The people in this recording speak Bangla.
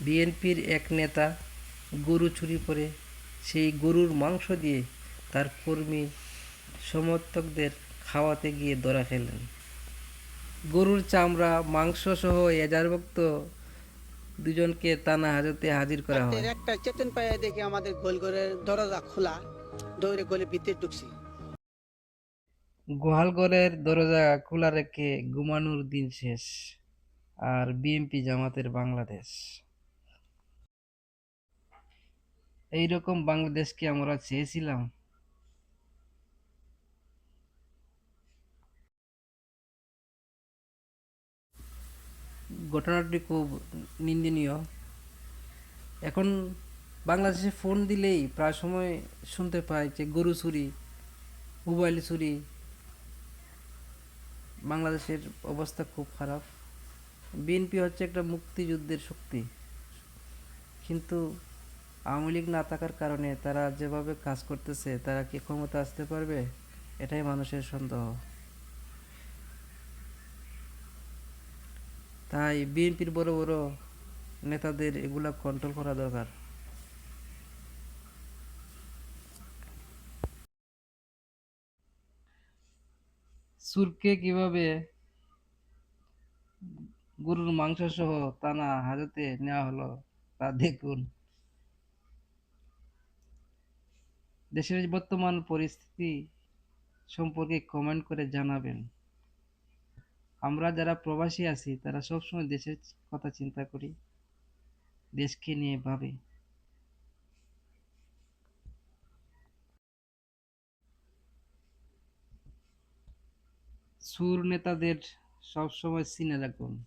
বিএনপির এক নেতা গরু চুরি করে সেই গরুর মাংস দিয়ে তার কর্মী সমর্থকদের খাওয়াতে গিয়ে ধরা খেলেন। গরুর চামড়া মাংস সহ এজারভুক্ত দুজনকে টানা হাজতে হাজির করা হয়। একটা চেতন পায়ে দেখি আমাদের গোলঘরের দরজা খোলা দৌড়ে গলে ভিতরে ঢুকছি। গোহালঘরের দরজা খোলা রেখে ঘুমানোর দিন শেষ। আর বিএনপি জামাতের বাংলাদেশ। এই রকম বাংলাদেশকে আমরা চেয়েছিলাম। ঘটনাটি খুব নিন্দনীয়। এখন বাংলাদেশে ফোন দিলেই প্রায় সময় শুনতে পাই যে গরু চুরি মোবাইল চুরি, বাংলাদেশের অবস্থা খুব খারাপ। বিএনপি হচ্ছে একটা মুক্তিযুদ্ধের শক্তি। কিন্তু আওয়ামী লীগ না থাকার কারণে তারা যেভাবে কাজ করতেছে, তারা কি ক্ষমতা আসতে পারবে? এটাই মানুষের সন্দেহ। তাই বিএনপির বড় বড় নেতাদের এগুলা কন্ট্রোল করা দরকার। সুরকে কীভাবে গরুর মাংস সহ টানা হাজতে নেওয়া হলো তা দেখুন। দেশের বর্তমান পরিস্থিতি সম্পর্কে কমেন্ট করে জানাবেন। আমরা যারা প্রবাসী আছি, তারা সবসময় দেশের কথা চিন্তা করি, দেশকে নিয়ে ভাবে। সুর নেতাদের সবসময় চিনে রাখুন।